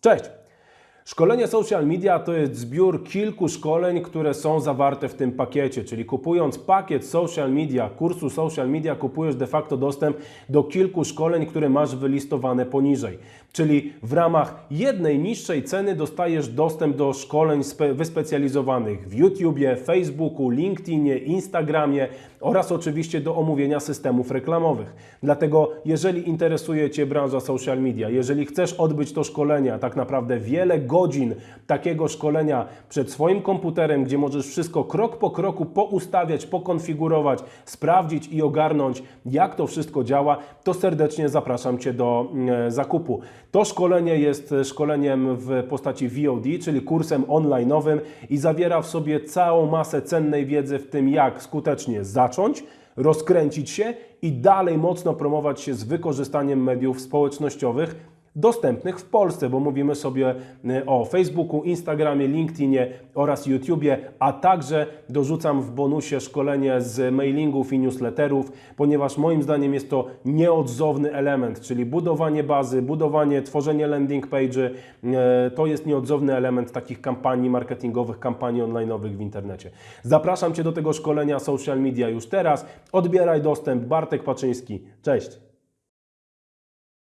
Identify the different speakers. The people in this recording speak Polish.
Speaker 1: Cześć! Szkolenie social media to jest zbiór kilku szkoleń, które są zawarte w tym pakiecie, czyli kupując pakiet social media, kursu social media, kupujesz de facto dostęp do kilku szkoleń, które masz wylistowane poniżej. Czyli w ramach jednej niższej ceny dostajesz dostęp do szkoleń spe- wyspecjalizowanych w YouTubie, Facebooku, LinkedInie, Instagramie oraz oczywiście do omówienia systemów reklamowych. Dlatego, jeżeli interesuje Cię branża social media, jeżeli chcesz odbyć to szkolenie, a tak naprawdę wiele godzin takiego szkolenia przed swoim komputerem, gdzie możesz wszystko krok po kroku poustawiać, pokonfigurować, sprawdzić i ogarnąć, jak to wszystko działa, to serdecznie zapraszam Cię do mm, zakupu. To szkolenie jest szkoleniem w postaci VOD, czyli kursem online'owym i zawiera w sobie całą masę cennej wiedzy w tym, jak skutecznie zacząć, rozkręcić się i dalej mocno promować się z wykorzystaniem mediów społecznościowych dostępnych w Polsce, bo mówimy sobie y, o Facebooku, Instagramie, LinkedInie oraz YouTubie, a także dorzucam w bonusie szkolenie z mailingów i newsletterów, ponieważ moim zdaniem jest to nieodzowny element, czyli budowanie bazy, budowanie, tworzenie landing page'y, y, to jest nieodzowny element takich kampanii marketingowych, kampanii online'owych w internecie. Zapraszam Cię do tego szkolenia social media już teraz. Odbieraj dostęp. Bartek Paczyński. Cześć.